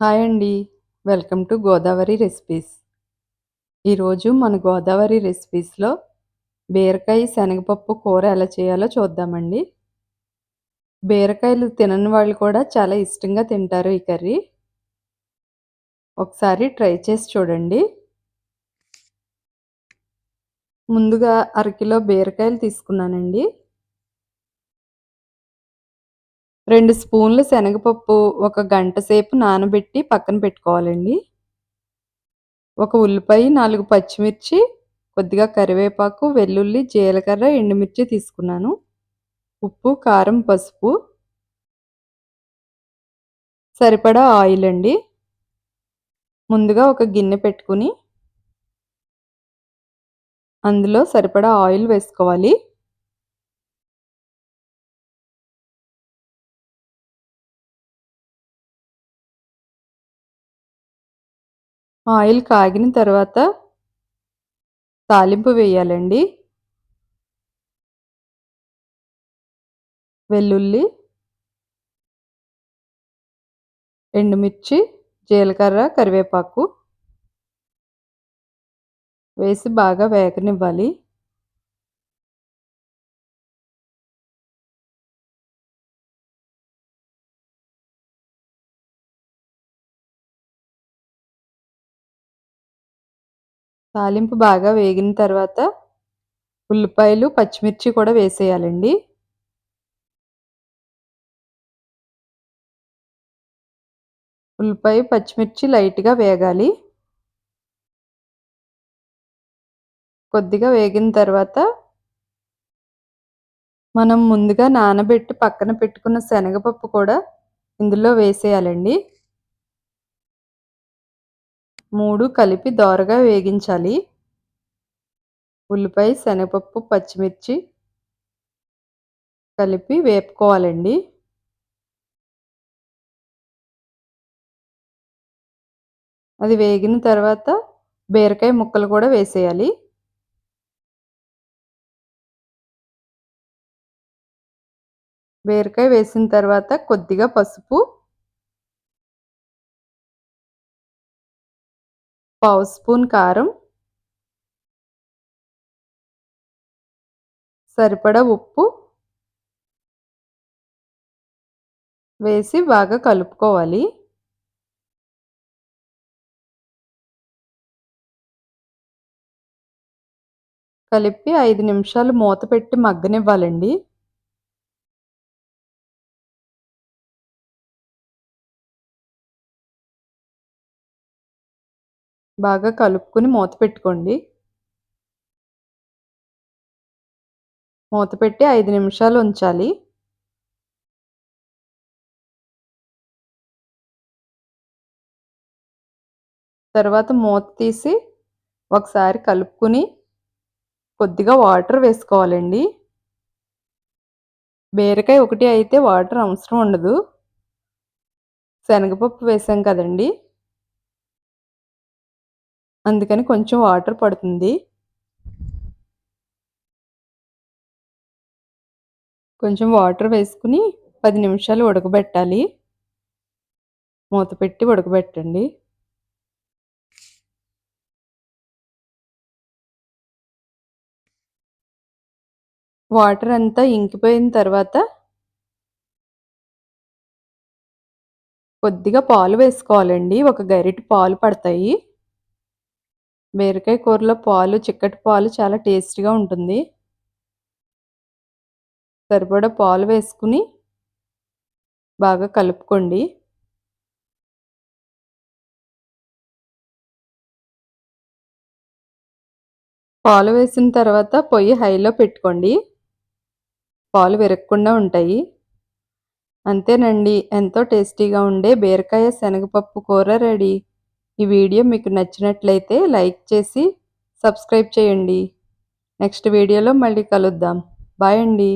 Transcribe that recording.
Hi అండి. Welcome to Godavari recipes. ఈరోజు మన గోదావరి రెసిపీస్లో బీరకాయ శనగపప్పు కూర ఎలా చేయాలో చూద్దామండి. బీరకాయలు తినని వాళ్ళు కూడా చాలా ఇష్టంగా తింటారు ఈ కర్రీ. ఒకసారి ట్రై చేసి చూడండి. ముందుగా అరకిలో బీరకాయలు తీసుకున్నానండి. రెండు స్పూన్లు శనగపప్పు ఒక గంట సేపు నానబెట్టి పక్కన పెట్టుకోవాలండి. ఒక ఉల్లిపాయ నాలుగు పచ్చిమిర్చి కొద్దిగా కరివేపాకు వెల్లుల్లి జీలకర్ర ఎండుమిర్చి తీసుకున్నాను. ఉప్పు కారం పసుపు. సరిపడా ఆయిల్ అండి. ముందుగా ఒక గిన్నె పెట్టుకుని అందులో సరిపడా ఆయిల్ వేసుకోవాలి. ఆయిల్ కాగిన తర్వాత తాలింపు వేయాలండి. వెల్లుల్లి ఎండుమిర్చి జీలకర్ర కరివేపాకు వేసి బాగా వేగనివ్వాలి. తాలింపు బాగా వేగిన తర్వాత ఉల్లిపాయలు పచ్చిమిర్చి కూడా వేసేయాలండి. ఉల్లిపాయ పచ్చిమిర్చి లైట్గా వేగాలి. కొద్దిగా వేగిన తర్వాత మనం ముందుగా నానబెట్టి పక్కన పెట్టుకున్న శనగపప్పు కూడా ఇందులో వేసేయాలండి. మూడు కలిపి దోరగా వేగించాలి. ఉల్లిపాయ శనగపప్పు పచ్చిమిర్చి కలిపి వేపుకోవాలండి. అది వేగిన తర్వాత బీరకాయ ముక్కలు కూడా వేసేయాలి. బీరకాయ వేసిన తర్వాత కొద్దిగా పసుపు పావు స్పూన్ కారం సరిపడా ఉప్పు వేసి బాగా కలుపుకోవాలి. కలిపి ఐదు నిమిషాలు మూత పెట్టి మగ్గనివ్వాలండి. బాగా కలుపుకుని మూత పెట్టుకోండి. మూత పెట్టి ఐదు నిమిషాలు ఉంచాలి. తర్వాత మూత తీసి ఒకసారి కలుపుకుని కొద్దిగా వాటర్ వేసుకోవాలండి. బీరకాయ ఒకటి అయితే వాటర్ అవసరం ఉండదు. శనగపప్పు వేసాం కదండి. అందుకని కొంచెం వాటర్ పడుతుంది. కొంచెం వాటర్ వేసుకుని పది నిమిషాలు ఉడకబెట్టాలి. మూత పెట్టి ఉడకబెట్టండి. వాటర్ అంతా ఇంకిపోయిన తర్వాత కొద్దిగా పాలు వేసుకోవాలండి. ఒక గరిటె పాలు పడతాయి. బీరకాయ కూరలో పాలు చిక్కటి పాలు చాలా టేస్టీగా ఉంటుంది. సరిపడా పాలు వేసుకుని బాగా కలుపుకోండి. పాలు వేసిన తర్వాత పొయ్యి హైలో పెట్టుకోండి. పాలు విరగకుండా ఉంటాయి. అంతేనండి ఎంతో టేస్టీగా ఉండే బీరకాయ శనగపప్పు కూర రెడీ. ఈ వీడియో మీకు నచ్చినట్లయితే లైక్ చేసి సబ్స్క్రైబ్ చేయండి. నెక్స్ట్ వీడియోలో మళ్ళీ కలుద్దాం. బాయ్ అండి.